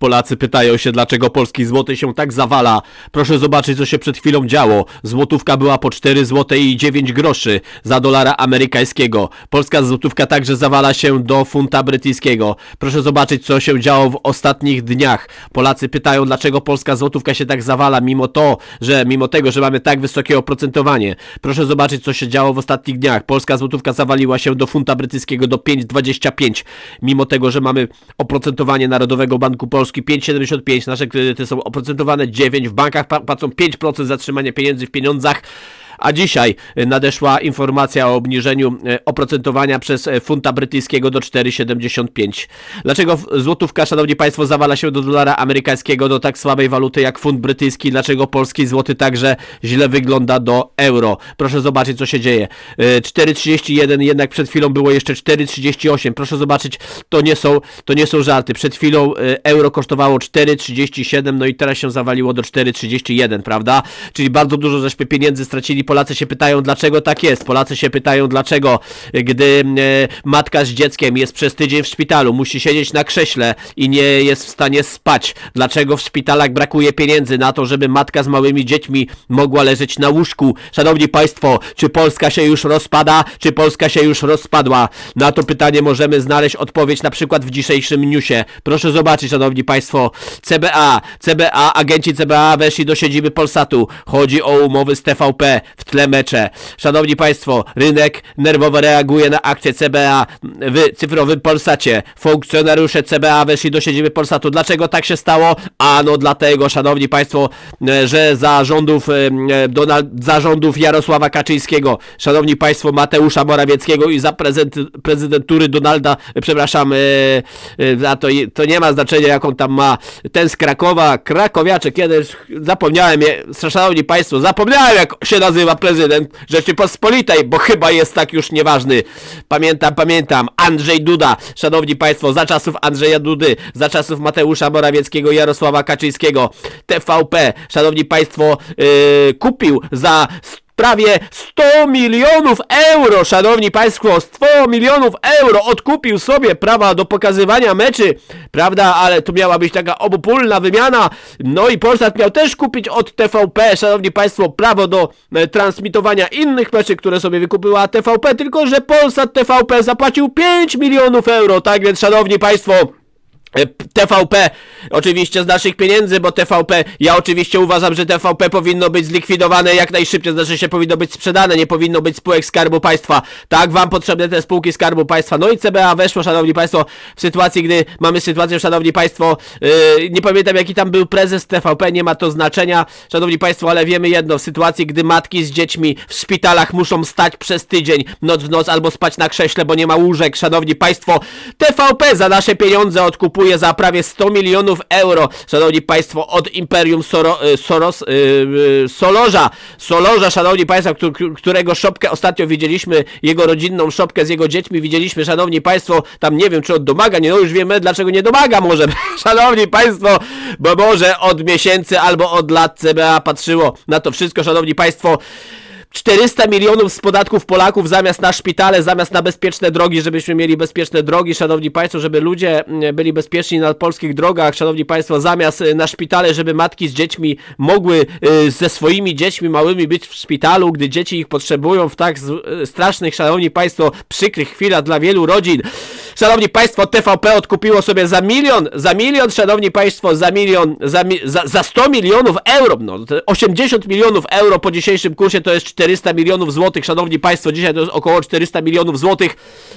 Polacy pytają się, dlaczego polski złoty się tak zawala. Proszę zobaczyć, co się przed chwilą działo. Złotówka była po 4 zł i 9 groszy za dolara amerykańskiego. Polska złotówka także zawala się do funta brytyjskiego. Proszę zobaczyć, co się działo w ostatnich dniach. Polacy pytają, dlaczego polska złotówka się tak zawala, mimo to, że mimo tego, że mamy tak wysokie oprocentowanie. Proszę zobaczyć, co się działo w ostatnich dniach. Polska złotówka zawaliła się do funta brytyjskiego do 5,25. Mimo tego, że mamy oprocentowanie Narodowego Banku Polski 5,75, nasze kredyty są oprocentowane 9, w bankach płacą 5% zatrzymanie pieniędzy w pieniądzach. A dzisiaj nadeszła informacja o obniżeniu y, oprocentowania przez y, funta brytyjskiego do 4,75. Dlaczego złotówka, szanowni państwo, zawala się do dolara amerykańskiego, do tak słabej waluty jak funt brytyjski? Dlaczego polski złoty także źle wygląda do euro? Proszę zobaczyć, co się dzieje. Y, 4,31, jednak przed chwilą było jeszcze 4,38. Proszę zobaczyć, to nie są, to nie są żarty. Przed chwilą euro kosztowało 4,37, no i teraz się zawaliło do 4,31, prawda? Czyli bardzo dużo żeśmy pieniędzy stracili. Polacy się pytają, dlaczego tak jest. Polacy się pytają, dlaczego, gdy y, matka z dzieckiem jest przez tydzień w szpitalu, musi siedzieć na krześle i nie jest w stanie spać. Dlaczego w szpitalach brakuje pieniędzy na to, żeby matka z małymi dziećmi mogła leżeć na łóżku? Szanowni Państwo, czy Polska się już rozpada? Czy Polska się już rozpadła? Na to pytanie możemy znaleźć odpowiedź na przykład w dzisiejszym newsie. Proszę zobaczyć, Szanowni Państwo, CBA, CBA, agenci CBA weszli do siedziby Polsatu. Chodzi o umowy z TVP, w tle mecze. Szanowni Państwo, rynek nerwowo reaguje na akcję CBA w cyfrowym Polsacie. Funkcjonariusze CBA weszli do siedziby Polsatu. Dlaczego tak się stało? Ano dlatego, Szanowni Państwo, e, że za rządów, e, e, Donald, za rządów Jarosława Kaczyńskiego, Szanowni Państwo, Mateusza Morawieckiego i za prezent, prezydentury Donalda, przepraszam, a to, to nie ma znaczenia, jaką tam ma ten z Krakowa, Krakowiaczek, kiedyś zapomniałem, je, Szanowni Państwo, zapomniałem jak się nazywa prezydent Rzeczypospolitej, bo chyba jest tak już nieważny. Pamiętam, pamiętam, Andrzej Duda, Szanowni Państwo, za czasów Andrzeja Dudy, za czasów Mateusza Morawieckiego, Jarosława Kaczyńskiego, TVP, Szanowni Państwo, yy, kupił za prawie 100 milionów euro, szanowni państwo, 100 milionów euro odkupił sobie prawa do pokazywania meczy, prawda, ale to miała być taka obopólna wymiana, no i Polsat miał też kupić od TVP, szanowni państwo, prawo do e, transmitowania innych meczy, które sobie wykupiła TVP, tylko że Polsat TVP zapłacił 5 milionów euro, tak więc szanowni państwo, TVP, oczywiście z naszych pieniędzy, bo TVP, ja oczywiście uważam, że TVP powinno być zlikwidowane jak najszybciej, znaczy się powinno być sprzedane, nie powinno być spółek Skarbu Państwa. Tak, wam potrzebne te spółki Skarbu Państwa. No i CBA weszło, szanowni państwo, w sytuacji, gdy mamy sytuację, szanowni państwo, yy, nie pamiętam jaki tam był prezes TVP, nie ma to znaczenia, szanowni państwo, ale wiemy jedno, w sytuacji, gdy matki z dziećmi w szpitalach muszą stać przez tydzień, noc w noc, albo spać na krześle, bo nie ma łóżek, szanowni państwo, TVP za nasze pieniądze odkupuje za prawie 100 milionów euro, szanowni państwo, od Imperium Soro, y, Soros, y, y, Solorza, Solorza, szanowni państwo, któ- którego szopkę ostatnio widzieliśmy, jego rodzinną szopkę z jego dziećmi widzieliśmy, szanowni państwo, tam nie wiem, czy od nie, no już wiemy, dlaczego nie domaga może, szanowni państwo, bo może od miesięcy albo od lat CBA patrzyło na to wszystko, szanowni państwo, 400 milionów z podatków Polaków zamiast na szpitale, zamiast na bezpieczne drogi, żebyśmy mieli bezpieczne drogi, szanowni państwo, żeby ludzie mm, byli bezpieczni na polskich drogach, szanowni państwo, zamiast y, na szpitale, żeby matki z dziećmi mogły y, ze swoimi dziećmi małymi być w szpitalu, gdy dzieci ich potrzebują w tak y, strasznych, szanowni państwo, przykrych chwilach dla wielu rodzin. Szanowni Państwo, TVP odkupiło sobie za milion, za milion, szanowni Państwo, za milion, za, mi, za, za 100 milionów euro, no to 80 milionów euro po dzisiejszym kursie to jest 400 milionów złotych, szanowni Państwo, dzisiaj to jest około 400 milionów złotych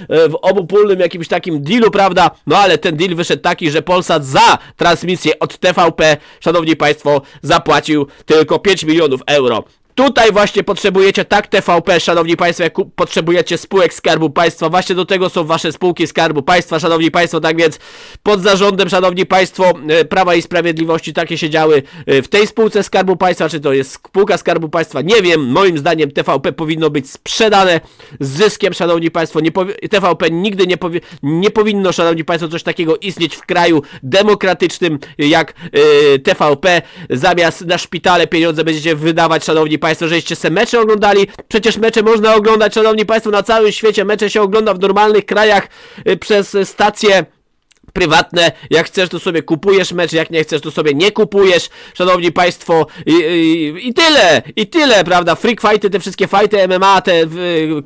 e, w obopólnym jakimś takim dealu, prawda? No ale ten deal wyszedł taki, że Polsat za transmisję od TVP, szanowni Państwo, zapłacił tylko 5 milionów euro. Tutaj właśnie potrzebujecie tak TVP, szanowni państwo, jak potrzebujecie spółek Skarbu Państwa. Właśnie do tego są wasze spółki Skarbu Państwa, szanowni państwo. Tak więc pod zarządem, szanowni państwo, e, Prawa i Sprawiedliwości takie się działy e, w tej spółce Skarbu Państwa. Czy to jest spółka Skarbu Państwa? Nie wiem. Moim zdaniem TVP powinno być sprzedane z zyskiem, szanowni państwo. Nie TVP nigdy nie, powi- nie powinno, szanowni państwo, coś takiego istnieć w kraju demokratycznym jak e, TVP. Zamiast na szpitale pieniądze będziecie wydawać, szanowni państwo, żeście se mecze oglądali. Przecież mecze można oglądać, szanowni państwo, na całym świecie. Mecze się ogląda w normalnych krajach y, przez stacje prywatne, jak chcesz to sobie kupujesz mecz, jak nie chcesz to sobie nie kupujesz, szanowni państwo. I, i, i tyle, i tyle, prawda, freak fighty, te wszystkie fighty MMA, te y,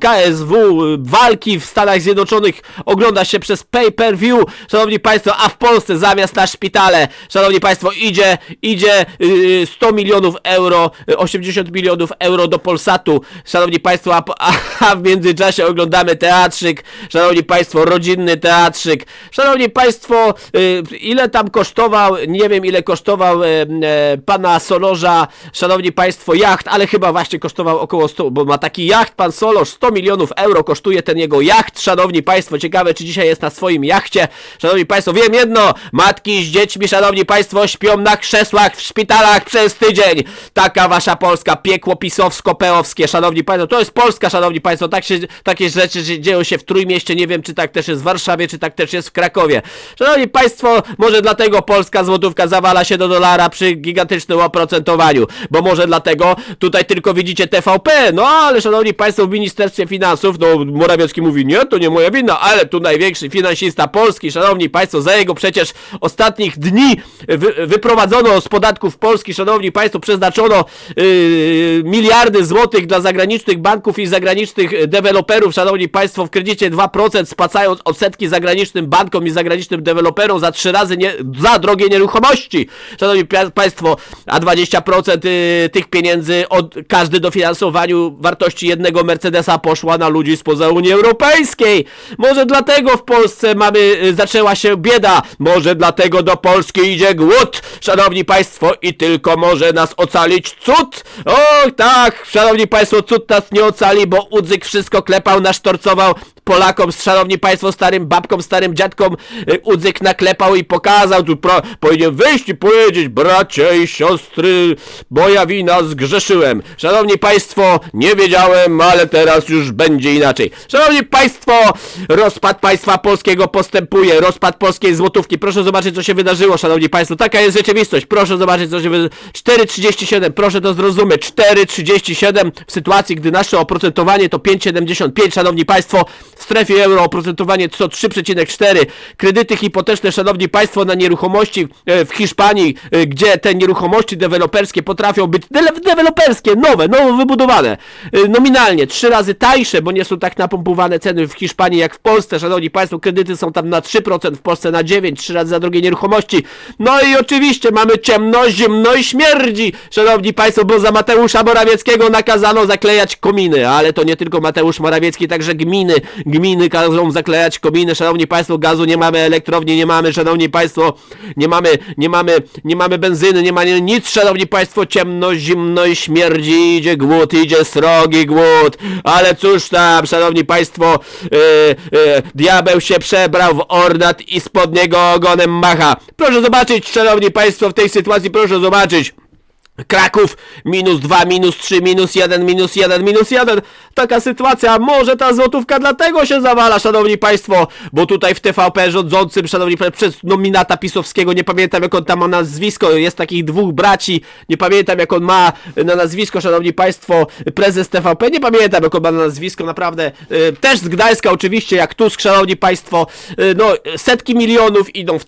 KSW, y, walki w Stanach Zjednoczonych ogląda się przez pay per view, szanowni państwo, a w Polsce zamiast na szpitale, szanowni państwo, idzie, idzie y, 100 milionów euro, y, 80 milionów euro do Polsatu, szanowni państwo, a, a w międzyczasie oglądamy teatrzyk, szanowni państwo, rodzinny teatrzyk, szanowni państwo, y, ile tam kosztował, nie wiem ile kosztował e, e, pana Solorza, szanowni państwo, jacht, ale chyba właśnie kosztował około 100, bo ma taki jacht, pan Solorz, 100 milionów euro kosztuje ten jego jacht, szanowni państwo, ciekawe czy dzisiaj jest na swoim jachcie, szanowni państwo, wiem jedno, matki z dziećmi, szanowni państwo, śpią na krzesłach w szpitalach przez tydzień, taka wasza Polska, piekło pisowsko-peowskie, szanowni państwo, to jest Polska, szanowni państwo, tak się, takie rzeczy dzieją się w Trójmieście, nie wiem czy tak też jest w Warszawie, czy tak też jest w Krakowie, szanowni państwo, może dlatego polska złotówka zawala się do dolara przy gigantycznym oprocentowaniu, bo może dlatego tutaj tylko widzicie TVP, no ale szanowni państwo w Ministerstwie Finansów, no Morawiecki mówi, nie, to nie moja wina, ale tu największy finansista Polski, szanowni państwo, za jego przecież ostatnich dni wy, wyprowadzono z podatków Polski, szanowni państwo, przeznaczono yy, miliardy złotych dla zagranicznych banków i zagranicznych deweloperów, szanowni państwo, w kredycie 2% spłacając odsetki zagranicznym bankom i zagranicznym deweloperom za trzy razy nie, za drogie nieruchomości, szanowni pa- państwo, a 20% y, tych pieniędzy od każdy dofinansowaniu wartości jednego Mercedesa poszła na ludzi spoza Unii Europejskiej. Może dlatego w Polsce mamy, y, zaczęła się bieda, może dlatego do Polski idzie głód, szanowni państwo, i tylko może nas ocalić cud. O tak, szanowni państwo, cud nas nie ocali, bo Udzyk wszystko klepał, nasztorcował Polakom, szanowni państwo, starym babkom, starym dziadkom y, Udzyk naklepał i pokazał, tu pro, powinien wyjść i powiedzieć, bracia i siostry, moja wina, zgrzeszyłem. Szanowni państwo, nie wiedziałem, ale teraz już będzie inaczej. Szanowni państwo, rozpad państwa polskiego postępuje, rozpad polskiej złotówki. Proszę zobaczyć, co się wydarzyło, szanowni państwo. Taka jest rzeczywistość. Proszę zobaczyć, co się wydarzyło. 4,37, proszę to zrozumieć. 4,37 w sytuacji, gdy nasze oprocentowanie to 5,75, szanowni państwo. W strefie euro oprocentowanie to 3,4. Kredyty hipoteczne, szanowni państwo, na nieruchomości e, w Hiszpanii, e, gdzie te nieruchomości deweloperskie potrafią być de- deweloperskie, nowe, nowo wybudowane, e, nominalnie trzy razy tańsze, bo nie są tak napompowane ceny w Hiszpanii jak w Polsce, szanowni państwo, kredyty są tam na 3%, w Polsce na 9%, trzy razy za drogie nieruchomości. No i oczywiście mamy ciemno, zimno i śmierdzi, szanowni państwo, bo za Mateusza Morawieckiego nakazano zaklejać kominy, ale to nie tylko Mateusz Morawiecki, także gminy, gminy każą zaklejać kominy, szanowni państwo, gazu nie mamy, elektrowni nie mamy, szanowni państwo, nie mamy, nie mamy, nie mamy benzyny, nie mamy nic, szanowni państwo, ciemno, zimno i śmierdzi, idzie głód, idzie srogi głód, ale cóż tam, szanowni państwo, yy, yy, diabeł się przebrał w ornat i spod niego ogonem macha. Proszę zobaczyć, szanowni państwo, w tej sytuacji proszę zobaczyć. Kraków minus 2, minus 3, minus 1, minus 1, minus 1. Taka sytuacja, może ta złotówka dlatego się zawala, szanowni państwo, bo tutaj w TVP rządzącym, szanowni państwo, przez nominata pisowskiego, nie pamiętam jak on tam ma nazwisko, jest takich dwóch braci, nie pamiętam jak on ma na nazwisko, szanowni państwo, prezes TVP, nie pamiętam jak on ma na nazwisko, naprawdę, y, też z Gdańska oczywiście, jak Tusk, szanowni państwo, y, no setki milionów idą w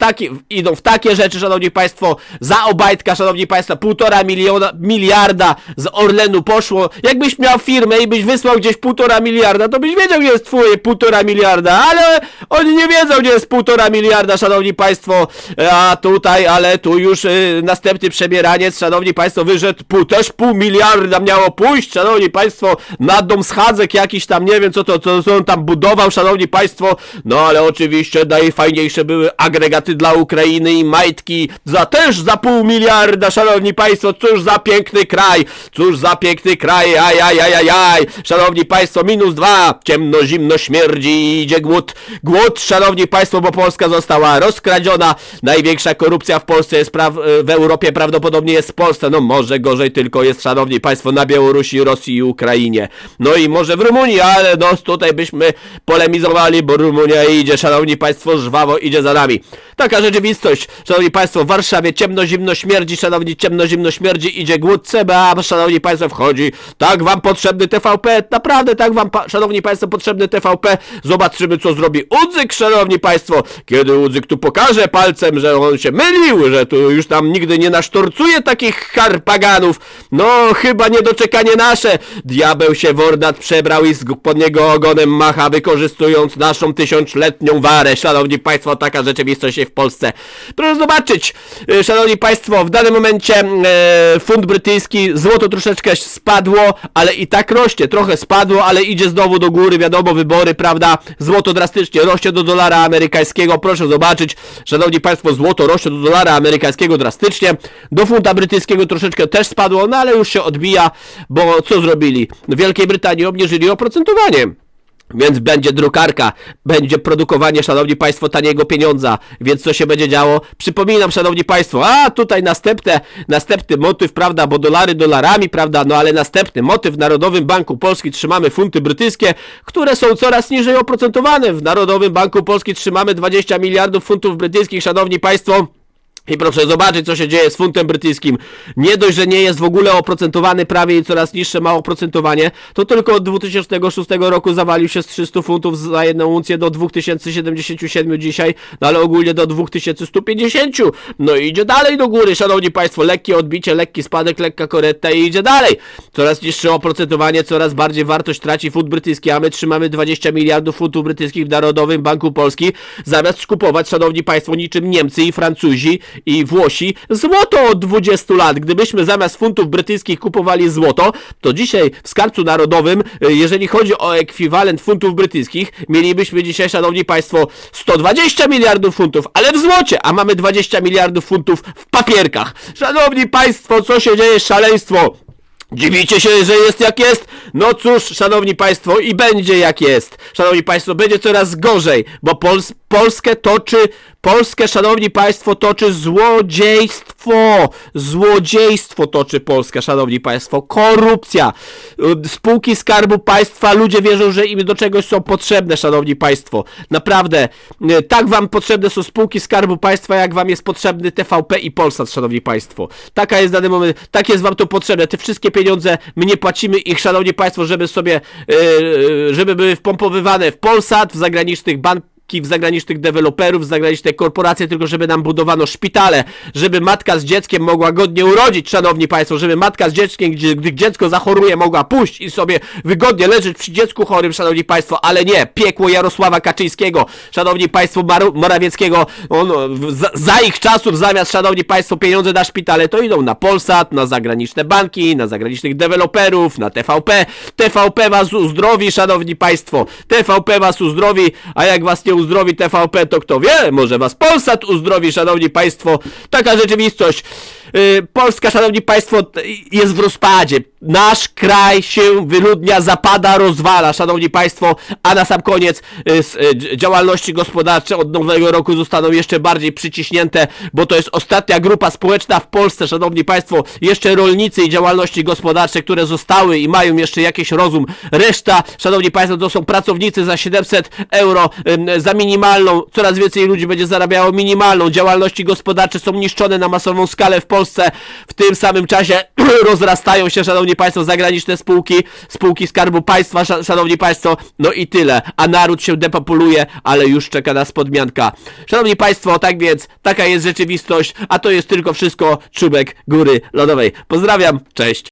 idą w takie rzeczy, szanowni państwo, za Obajtka, szanowni państwo, półtora miliona, miliarda z Orlenu poszło. Jakbyś miał firmę i byś wysłał gdzieś półtora miliarda, to byś wiedział, gdzie jest twoje półtora miliarda, ale oni nie wiedzą, gdzie jest półtora miliarda, szanowni państwo, a tutaj, ale tu już y, następny przebieraniec, szanowni państwo, wyszedł pół, też pół miliarda miało pójść, szanowni państwo, na dom schadzek jakiś tam, nie wiem co to, co, co on tam budował, szanowni państwo, no ale oczywiście najfajniejsze były agregaty dla Ukrainy i majtki za też za pół miliarda, szanowni państwo, cóż za piękny kraj, cóż za piękny kraj, aj, szanowni państwo, minus dwa, ciemno, zimno, śmierdzi, idzie głód, głód, szanowni państwo, bo Polska została rozkradziona, największa korupcja w Polsce jest praw, w Europie prawdopodobnie jest w Polsce, no może gorzej tylko jest, szanowni państwo, na Białorusi, Rosji i Ukrainie, no i może w Rumunii, ale no tutaj byśmy polemizowali, bo Rumunia idzie, szanowni państwo, żwawo idzie za nami. Taka rzeczywistość, szanowni państwo, w Warszawie ciemno, zimno, śmierdzi, szanowni, ciemno, zimno, śmierdzi, idzie głód CBA, szanowni państwo, wchodzi, tak wam potrzebny TVP, naprawdę tak wam, szanowni państwo, potrzebny TVP, zobaczymy co zrobi Udzyk, szanowni państwo, kiedy Udzyk tu pokaże palcem, że on się mylił, że tu już tam nigdy nie nasztorcuje takich harpaganów, no chyba niedoczekanie nasze, diabeł się Wornat przebrał i pod niego ogonem macha, wykorzystując naszą tysiącletnią warę, szanowni państwo, taka rzeczywistość jest w Polsce. Proszę zobaczyć, e, szanowni państwo, w danym momencie e, fund brytyjski, złoto troszeczkę spadło, ale i tak rośnie, trochę spadło, ale idzie znowu do góry, wiadomo, wybory, prawda, złoto drastycznie rośnie do dolara amerykańskiego, proszę zobaczyć, szanowni państwo, złoto rośnie do dolara amerykańskiego drastycznie, do funta brytyjskiego troszeczkę też spadło, no ale już się odbija, bo co zrobili? W Wielkiej Brytanii obniżyli oprocentowanie. Więc będzie drukarka, będzie produkowanie, szanowni państwo, taniego pieniądza. Więc co się będzie działo? Przypominam, szanowni państwo, a tutaj następne, następny motyw, prawda, bo dolary dolarami, prawda, no ale następny motyw w Narodowym Banku Polski trzymamy funty brytyjskie, które są coraz niżej oprocentowane. W Narodowym Banku Polski trzymamy 20 miliardów funtów brytyjskich, szanowni państwo. I proszę zobaczyć, co się dzieje z funtem brytyjskim. Nie dość, że nie jest w ogóle oprocentowany prawie i coraz niższe ma oprocentowanie, to tylko od 2006 roku zawalił się z 300 funtów za jedną uncję do 2077 dzisiaj, no ale ogólnie do 2150. No i idzie dalej do góry, szanowni państwo. Lekkie odbicie, lekki spadek, lekka koretta i idzie dalej. Coraz niższe oprocentowanie, coraz bardziej wartość traci funt brytyjski, a my trzymamy 20 miliardów funtów brytyjskich w Narodowym Banku Polski, zamiast kupować, szanowni państwo, niczym Niemcy i Francuzi i Włosi złoto od 20 lat. Gdybyśmy zamiast funtów brytyjskich kupowali złoto, to dzisiaj w skarbcu narodowym, y, jeżeli chodzi o ekwiwalent funtów brytyjskich, mielibyśmy dzisiaj, szanowni państwo, 120 miliardów funtów, ale w złocie, a mamy 20 miliardów funtów w papierkach. Szanowni państwo, co się dzieje? Szaleństwo! Dziwicie się, że jest jak jest? No cóż, szanowni państwo, i będzie jak jest. Szanowni państwo, będzie coraz gorzej, bo Pols Polskę toczy, Polskę, szanowni państwo, toczy złodziejstwo. Złodziejstwo toczy Polskę, szanowni państwo. Korupcja. Y, Spółki Skarbu Państwa, ludzie wierzą, że im do czegoś są potrzebne, szanowni państwo. Naprawdę, y, tak wam potrzebne są spółki Skarbu Państwa, jak wam jest potrzebny TVP i Polsat, szanowni państwo. Taka jest dany moment, tak jest wam to potrzebne. Te wszystkie pieniądze, my nie płacimy ich, szanowni państwo, żeby sobie, yy, żeby były wpompowywane w Polsat, w zagranicznych bankach, w zagranicznych deweloperów, zagraniczne korporacje, tylko żeby nam budowano szpitale, żeby matka z dzieckiem mogła godnie urodzić, szanowni państwo, żeby matka z dzieckiem, gdzie, gdy dziecko zachoruje, mogła pójść i sobie wygodnie leżeć przy dziecku chorym, szanowni państwo, ale nie, piekło Jarosława Kaczyńskiego, szanowni państwo Mar Morawieckiego, on, za, za ich czasów zamiast, szanowni państwo, pieniądze na szpitale, to idą na Polsat, na zagraniczne banki, na zagranicznych deweloperów, na TVP, TVP was uzdrowi, szanowni państwo, TVP was uzdrowi, a jak was nie uzdrowi TVP, to kto wie, może was Polsat uzdrowi, szanowni państwo, taka rzeczywistość. Yy, Polska, szanowni państwo, jest w rozpadzie. Nasz kraj się wyludnia, zapada, rozwala, szanowni państwo, a na sam koniec s- yy, dz- działalności gospodarcze od nowego roku zostaną jeszcze bardziej przyciśnięte, bo to jest ostatnia grupa społeczna w Polsce, szanowni państwo, jeszcze rolnicy i działalności gospodarcze, które zostały i mają jeszcze jakiś rozum. Reszta, szanowni państwo, to są pracownicy za 700 euro, za minimalną, coraz więcej ludzi będzie zarabiało minimalną, działalności gospodarcze są niszczone na masową skalę w Polsce, w tym samym czasie rozrastają się, szanowni państwo, zagraniczne spółki, spółki Skarbu Państwa, sza- szanowni państwo, no i tyle, a naród się depopuluje, ale już czeka nas podmianka. Szanowni państwo, tak więc, taka jest rzeczywistość, a to jest tylko wszystko czubek góry lodowej. Pozdrawiam, cześć!